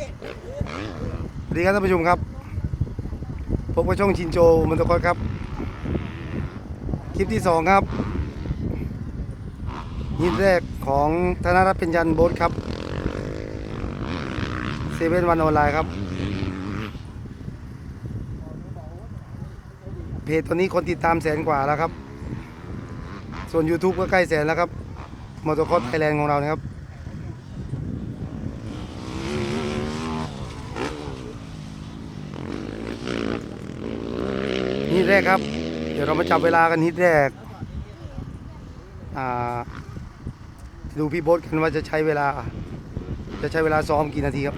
สวัสดีครับท่านผู้ชมครับพบกับช่องชินโจมันตะกอนครับ คลิปที่สองครับยินแรกของธนรัตน์เป็นยันโบสครับเซเว่นวันออนไลน์ครับ เพจตัวนี้คนติดตามแสนกว่าแล้วครับ ส่วน YouTube ก็ใกล้แสนแล้วครับมอเตอร์คอร์ไทยแลนด์ของเรานะครับ แรกครับ เดี๋ยวเรามาจับเวลากันฮิตแรกอ่าดูพี่โบ๊ทกันว่าจะใช้เวลา จะใช้เวลาซ้อมกี่นาทีครับ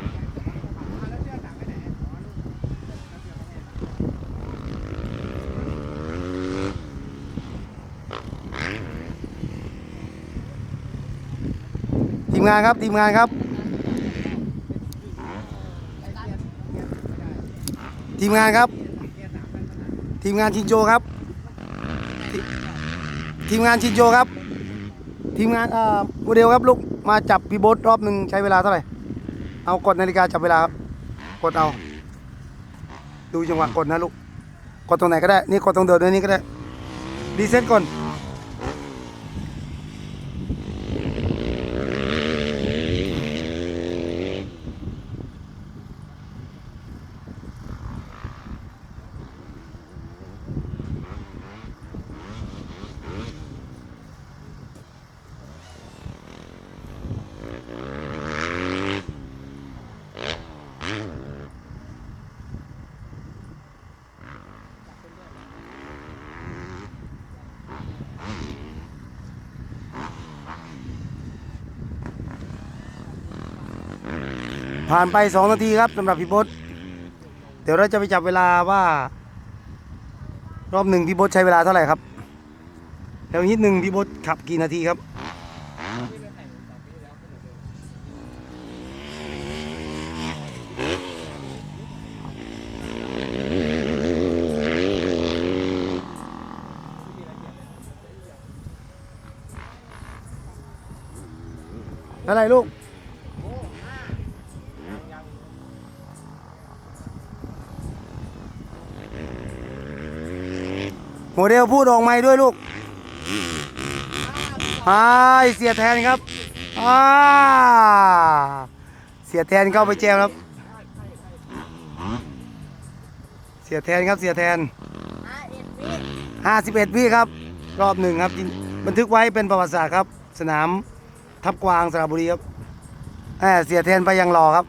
ทีมงานครับทีมงานครับ ทีมงานครับ ทีมงานชินโจครับทีทีมงานชินโจครับ ทีมงานอ่าโมเดลครับลูกมาจับพี่โบ๊ทรอบหนึ่งใช้เวลาเท่าไหร่เอากดนาฬิกาจับเวลาครับกดเอา ดูจังหวะกดนะลูกกดตรงไหนก็ได้ นี่กดตรงเดินนี้ก็ได้รีเซ็ตก่อน ผ่านไปสองนาทีครับสำหรับพี่โบ๊ทเดี๋ยวเราจะไปจับเวลาว่า รอบหนึ่งพี่โบ๊ทใช้เวลาเท่าไหร่ครับ แล้วนิดหนึ่งพี่โบ๊ทขับกี่นาทีครับอะไรลูก เดลพูดออกไม้ด้วยลูกไอเสียแทนครับอ่าเสียแทนเข้าไปแจมครับ เสียแทนครับเสียแทน51วิครับ รอบหนึ่งครับ บันทึกไว้เป็นประวัติศาสตร์ครับ สนามทับกวางสระบุรีครับเสียแทนไปยังรอครับ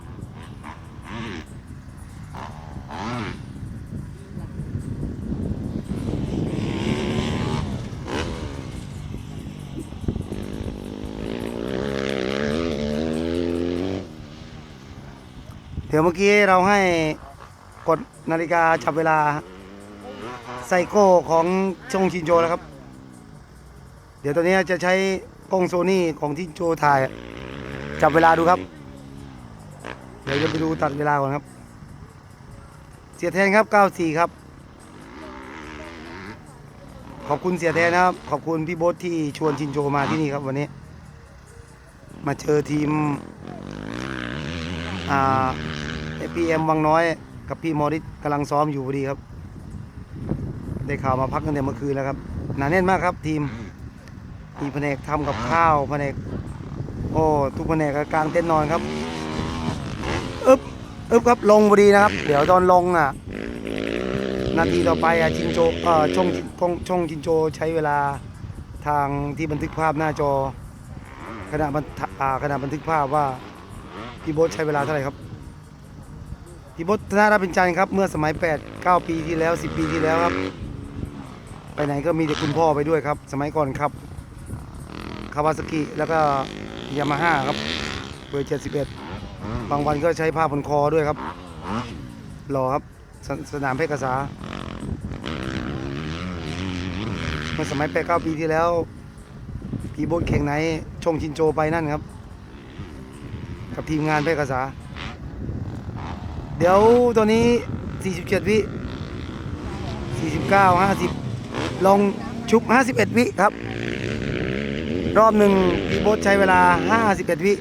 ดี๋ยวเมื่อกี้เราให้กดนาฬิกาจับเวลาไซโก้ของชงชินโจแล้วครับ เดี๋ยวตอนนี้จะใช้กล้องโซนี่ของที่โจถ่าย จับเวลาดูครับ เดี๋ยวจะไปดูตัดเวลาก่อนครับ เสียแทนครับ 94 ครับ ขอบคุณเสียแทนนะครับ ขอบคุณพี่โบ๊ทที่ชวนชินโจมาที่นี่ครับวันนี้ มาเจอทีม อ่า พีเอ็มวังน้อย กับพี่มอริสกำลังซ้อมอยู่พอดีครับ ได้ข่าวมาพักกันแต่เมื่อคืนแล้วครับหนาแน่นมากครับ ทีมมีแผนกทำกับข้าวแผนกโอ้ทุกแผนกก็กลางเต็นท์นอนครับอึ๊บอึ๊บครับลงพอดีนะครับ เดี๋ยวตอนลงอะ นาทีต่อไปอะชินโจเอ่อช่องช่องช่องชินโจใช้เวลาทางที่บันทึกภาพหน้าจอขณะบันทึกอ่าขณะบันทึกภาพว่าพี่โบ๊ทใช้เวลาเท่าไหร่ครับ พี่บ๊ทธนาราเป็นจันทร์ครับ เมื่อสมัย 8 9 ปีที่แล้ว 10 ปีที่แล้วครับ ไปไหนก็มีแต่คุณพ่อไปด้วยครับ สมัยก่อนครับคาวาซากิแล้วก็ยามาฮ่าครับเบอร์71 บางวันก็ใช้ผ้าพันคอด้วยครับรอครับสสนามเพชรกษาเมื่อสมัย 8 9 ปีที่แล้วพี่บ๊ทแข่งไหนชงชินโจไปนั่นครับ กับทีมงานเพชรกษา เดี๋ยวตัวนี้ 47 วิ 49 50ลงชุบ 51 วิครับ รอบหนึ่งพี่โบ๊ทใช้เวลา 51 วิเ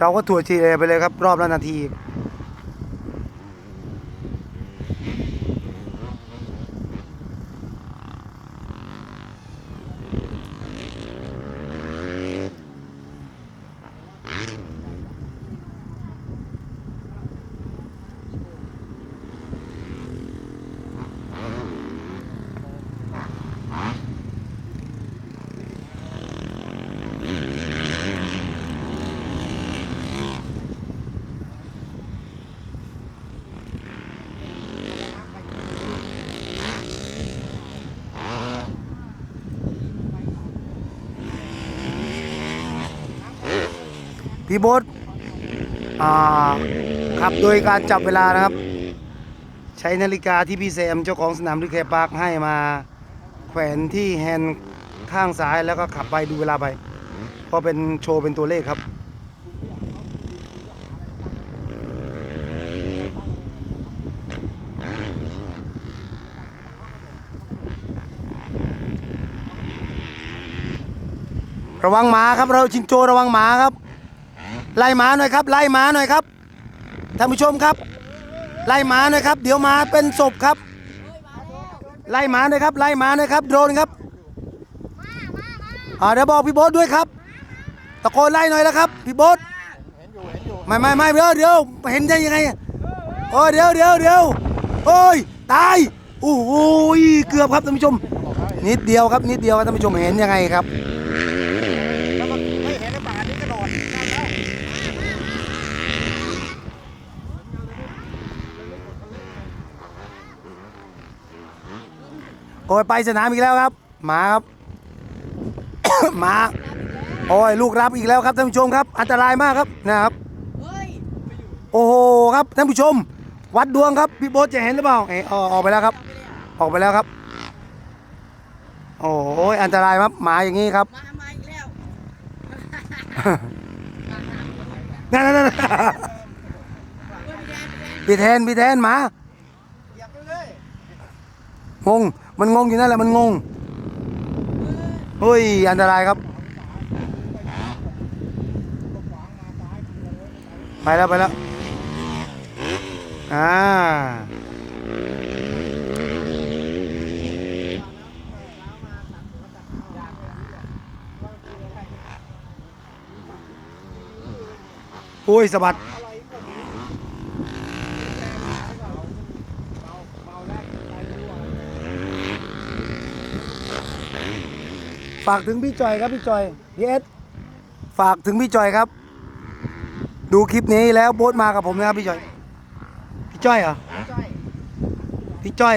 เราก็ถั่วเฉลี่ยไปเลยครับ รอบละนาที พี่โบ๊ทขับโดยการจับเวลานะครับ ใช้นาฬิกาที่พี่แซมเจ้าของสนามดิแคปาร์คให้มาแขวนที่แฮนด์ข้างซ้ายแล้วก็ขับไปดูเวลาไปเพราะเป็นโชว์เป็นตัวเลขครับระวังหมาครับเราชินโจระวังหมาครับ ไล่หมาหน่อยครับไล่หมาหน่อยครับท่านผู้ชมครับ ไล่หมาหน่อยครับ เดี๋ยวหมาเป็นศพครับ ไล่หมาหน่อยครับไล่หมาหน่อยครับโดรนครับอ่าเดี๋ยวบอกพี่โบ๊ทด้วยครับตะโกนไล่หน่อยแล้วครับพี่โบ๊ทไม่ไม่ไม่เดี๋ยวเดี๋ยวเห็นได้ยังไงโอ้ยเดี๋ยวเดี๋ยวเดี๋ยวโอ้ยตายโอ้โหเกือบครับท่านผู้ชม นิดเดียวครับนิดเดียวครับท่านผู้ชมเห็นยังไงครับ แล้วก็ไม่เห็นไอ้ป่านี้กระโดดนั่นแล้ว โอ้ยไปสนามอีกแล้วครับหมาครับหมาโอ้ยลูกรับอีกแล้วครับท่านผู้ชมครับ อันตรายมากครับนะครับโอ้โหครับท่านผู้ชม วัดดวงครับพี่โบ๊ทจะเห็นหรือเปล่าเอยออกออกไปแล้วครับ ออกไปแล้วครับ โอ้ยอันตรายครับหมาอย่างนี้ครับมามาอีกแล้วนั่นนั่นนั่นพี่แทนพี่แทนหมาเหยียบไปเลยงง มันงงอยู่นั่นแหละมันงงเฮ้ยอันตรายครับ ไปแล้วไปแล้วอ่าโอ้ยสะบัด ฝากถึงพี่จอยครับพี่จอยพี่เอสฝากถึงพี่จอยครับ ดูคลิปนี้แล้วโบ๊ทมากับผมนะครับพี่จอย พี่จ้อยเหรอพี่จ้อย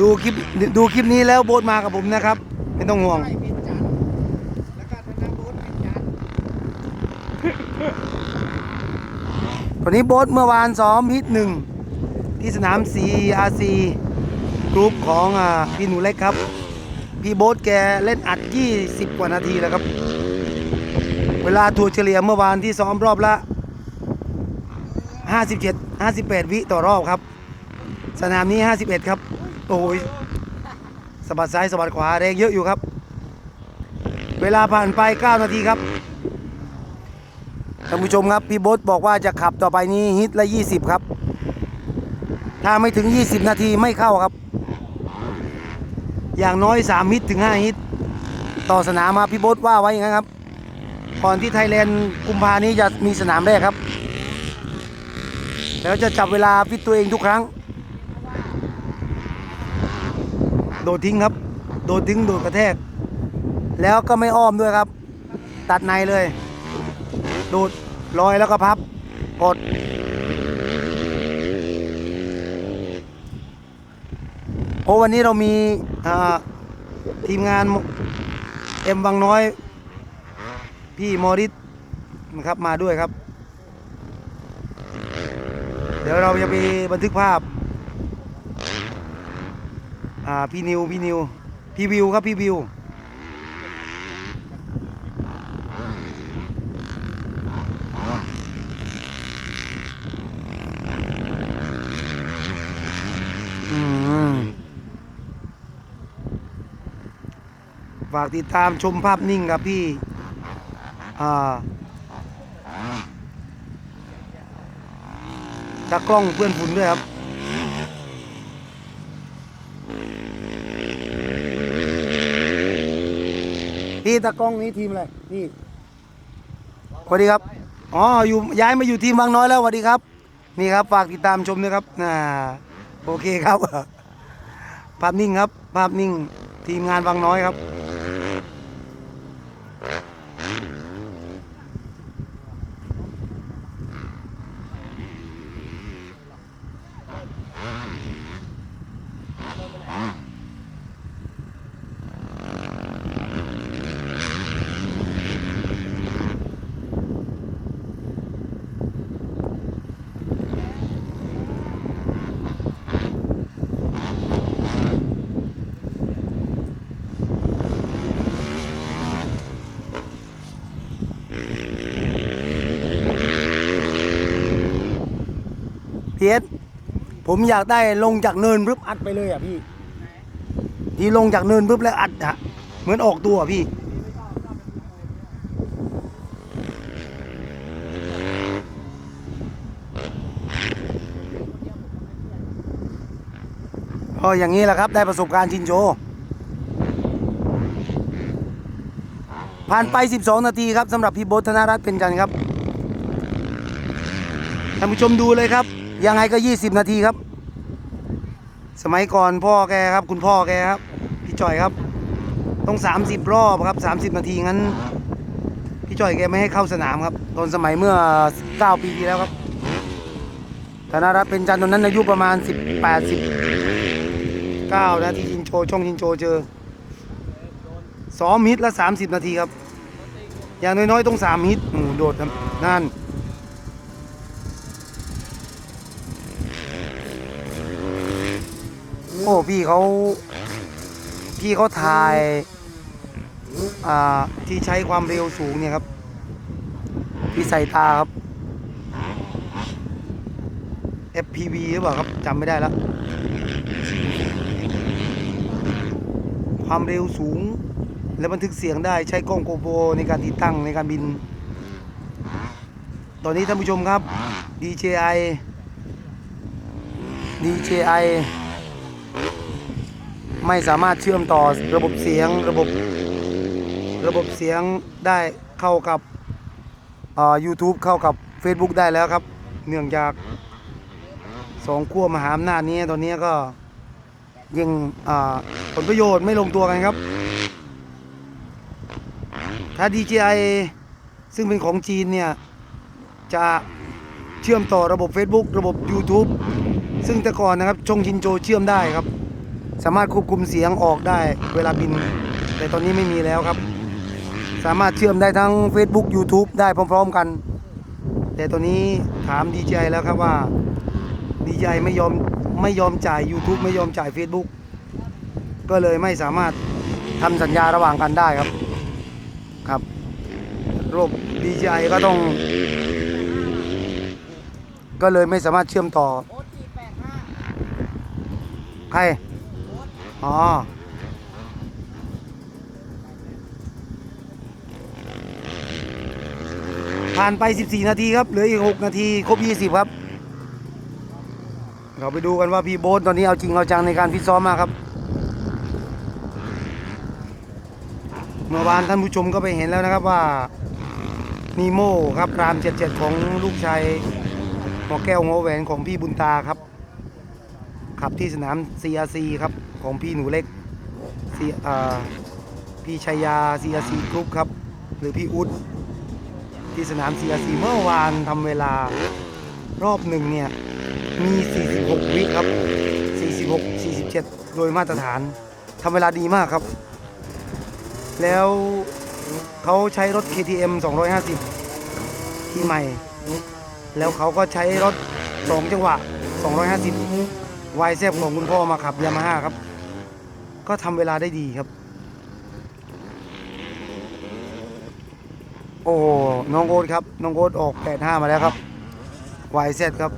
ดูคลิปดูคลิปนี้แล้วโบ๊ทมากับผมนะครับไม่ต้องห่วงจ้อนจันทร์แล้วก็ธนบูรเป็นจันทร์วันนี้โบ๊ทเมื่อวานซ้อมฮิตหนึ่งที่สนาม CRC กรุ๊ปของอพี่หนูเล็กครับ พี่โบ๊ทแกเล่นอัด 20 กว่านาทีแล้วครับ เวลาทัวร์เฉลี่ยเมื่อวานที่ซ้อมรอบละ 57 58 วิต่อรอบครับ สนามนี้ 51 ครับ โอ้ยสะบัดซ้ายสะบัดขวาแรงเยอะอยู่ครับ เวลาผ่านไป 9 นาทีครับท่านผู้ชมครับ พี่โบ๊ทบอกว่าจะขับต่อไปนี้ฮิตละ 20 ครับ ถ้าไม่ถึง 20 นาทีไม่เข้าครับ อย่างน้อย 3 ฮิตถึง 5 ฮิต ต่อสนามมาพี่โบ๊ทว่าไว้อย่างนั้นครับ ก่อนที่ไทยแลนด์กุมภานี้จะมีสนามแรกครับ แล้วจะจับเวลาพิดตัวเองทุกครั้ง โดดทิ้งครับ โดดทิ้ง โดดกระแทก แล้วก็ไม่อ้อมด้วยครับ ตัดในเลย โดดลอยแล้วก็พับกด โอ้วันนี้เรามีทีมงานเอ็มวังน้อย พี่มอริสนะครับมาด้วยครับ เดี๋ยวเราจะไปบันทึกภาพอ่าพี่นิวพี่นิวพี่วิวครับพี่วิวากติดตามชมภาพนิ่งกับพี่อ่าตากล้องเพื่อนฝุ่นด้วยครับพี่ตากล้องนี้ทีมอะไรนี่สวัสดีครับอ๋ออยู่ย้ายมาอยู่ทีมบางน้อยแล้วสวัสดีครับ นี่ครับฝากติดตามชมด้วยครับน่าโอเคครับ ภาพนิ่งครับ ภาพนิ่งทีมงานบางน้อยครับ ผมอยากได้ลงจากเนินปุ๊บอัดไปเลยอะพี่ ที่ลงจากเนินปุ๊บแล้วอัดอะเหมือนออกตัวอะพี่ ก็อย่างนี้แหละครับได้ประสบการณ์ชินโจ ผ่านไป 12 นาทีครับสำหรับพี่โบทธนารัตน์เป็นจันทร์ครับท่านผู้ชมดูเลยครับ ยังไงก็ 20 นาทีครับ สมัยก่อนพ่อแกครับ คุณพ่อแกครับ พี่จ่อยครับ ต้อง 30 รอบครับ 30 นาทีงั้น พี่จ่อยแกไม่ให้เข้าสนามครับ ตอนสมัยเมื่อ 9 ปีที่แล้วครับธนรัตน์เป็นจันตอนนั้นอายุประมาณ 18 19นะที่ชินโชช่องชินโชเจอซ้อมฮิตละ 30 นาทีครับ อย่างน้อยๆต้อง3ฮิตโอ้โหโดดนั่น โอ้พี่เขาพี่เขาถ่ายอ่าที่ใช้ความเร็วสูงเนี่ยครับ พี่ใส่ตาครับ FPV หรือเปล่าครับจำไม่ได้แล้ว ความเร็วสูง และบันทึกเสียงได้ใช้กล้องโกโปรในการติดตั้งในการบิน ตอนนี้ท่านผู้ชมครับ DJI DJI ไม่สามารถเชื่อมต่อระบบเสียงระบบ ระบบเสียงได้เข้ากับอ่า YouTube เข้ากับ Facebook ได้แล้วครับ เนื่องจากสองขั้วมหาอำนาจนี้ตอนนี้ก็ยังอ่าผลประโยชน์ไม่ลงตัวกันครับ ถ้า DJI ซึ่งเป็นของจีนเนี่ย จะเชื่อมต่อระบบ Facebook ระบบ YouTube ซึ่งแต่ก่อนนะครับชงชินโจเชื่อมได้ครับ สามารถควบคุมเสียงออกได้เวลาบิน แต่ตอนนี้ไม่มีแล้วครับ สามารถเชื่อมได้ทั้ง Facebook YouTube ได้พร้อม ๆกัน แต่ตอนนี้ถาม DJI แล้วครับว่า DJI ไม่ยอมไม่ยอมจ่าย YouTube ไม่ยอมจ่าย Facebook ก็เลยไม่สามารถทำสัญญาระหว่างกันได้ครับครับระบบ DJI ก็ต้อง ก็เลยไม่สามารถเชื่อมต่อโอ๊ตสี่แปดห้าใคร อ๋อผ่านไป 14 นาทีครับ เหลืออีก 6 นาที ครบ 20 ครับ เราไปดูกันว่าพี่โบ๊ทตอนนี้เอาจริงเอาจังในการฟิตซ้อมมากครับ เมื่อวานท่านผู้ชมก็ไปเห็นแล้วนะครับว่านีโม่ครับราม 77 ของลูกชายหัวแก้วหัวแหวนของพี่บุญตาครับ ขับที่สนาม CRC ครับ ของพี่หนูเล็ก C อ่าพี่ชัยยา CRC กรุ๊ปครับ หรือพี่อุ๊ดที่สนาม CRC เมื่อวานทำเวลารอบหนึ่งเนี่ย มี 46 วิครับ 46 47 โดยมาตรฐานทำเวลาดีมากครับ แล้วเขาใช้รถ KTM 250 ที่ใหม่ แล้วเขาก็ใช้รถ 2 จังหวะ 250 วายแซบของคุณพ่อมาขับยามาฮ่าครับ ก็ทำเวลาได้ดีครับ โอ้น้องโอ๊ตครับ น้องโอ๊ตออก 85 มาแล้วครับวายแซครับ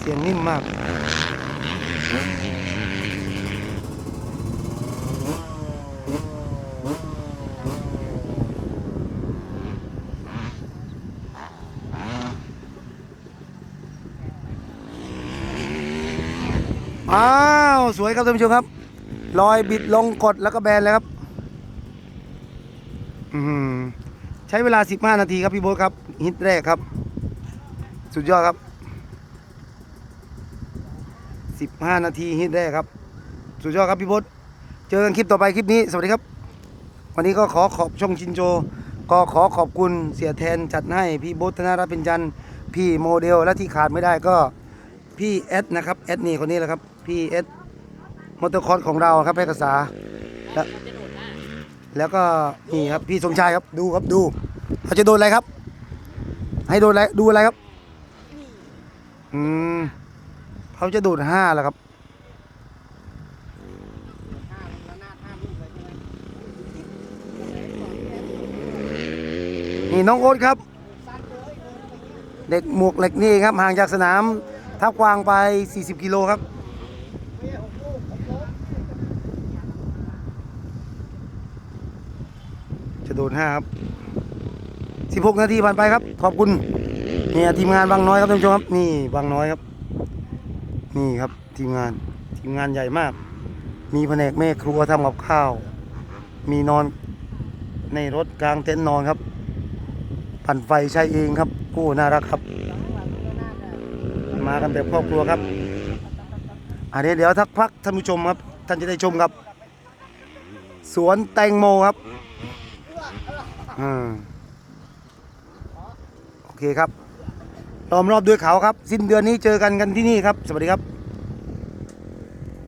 เสียงนิ่มมาก อ้าว สวยครับท่านผู้ชมครับ ลอยบิดลงกดแล้วก็แบนเลยครับอื้อหือใช้เวลา 15 นาทีครับพี่โบ๊ทครับฮิตแรกครับ สุดยอดครับ 15 นาทีฮิตแรกครับ สุดยอดครับพี่โบ๊ทเจอกันคลิปต่อไปคลิปนี้ สวัสดีครับ วันนี้ก็ขอขอบช่องชินโจ ก็ขอขอบคุณเสียแทนจัดให้พี่โบ๊ทธนารัตน์เป็นจันทร์พี่โมเดลและที่ขาดไม่ได้ก็พี่เอสนะครับเอสนี่คนนี้แหละครับพี่เอส มอเตอร์คอร์สของเราครับแพร่กษา แล้วแล้วก็นี่ครับพี่สมชายครับดูครับดูเขาจะโดนอะไรครับ ให้โดนอะไรดูอะไรครับอืมเขาจะโดดห้าแล้วครับนี่น้องโอ๊ตครับ เด็กหมวกเหล็กนี่ครับห่างจากสนามทับกวางไป 40 กิโลครับ จะโดนห้าครับ16นาทีผ่านไปครับ ขอบคุณเนี่ยทีมงานบางน้อยครับท่านผู้ชมครับนี่บางน้อยครับ นี่ครับทีมงานทีมงานใหญ่มาก มีแผนกแม่ครัวทำกับข้าว มีนอนในรถกลางเต็นท์นอนครับปั่นไฟใช้เองครับโอ้น่ารักครับ มากันแบบครอบครัวครับอันนี้เดี๋ยวทักพักท่านผู้ชมครับ ท่านจะได้ชมครับ สวนแตงโมครับ อืมโอเคครับล้อมรอบด้วยเขาครับ สิ้นเดือนนี้เจอกันกันที่นี่ครับ สวัสดีครับ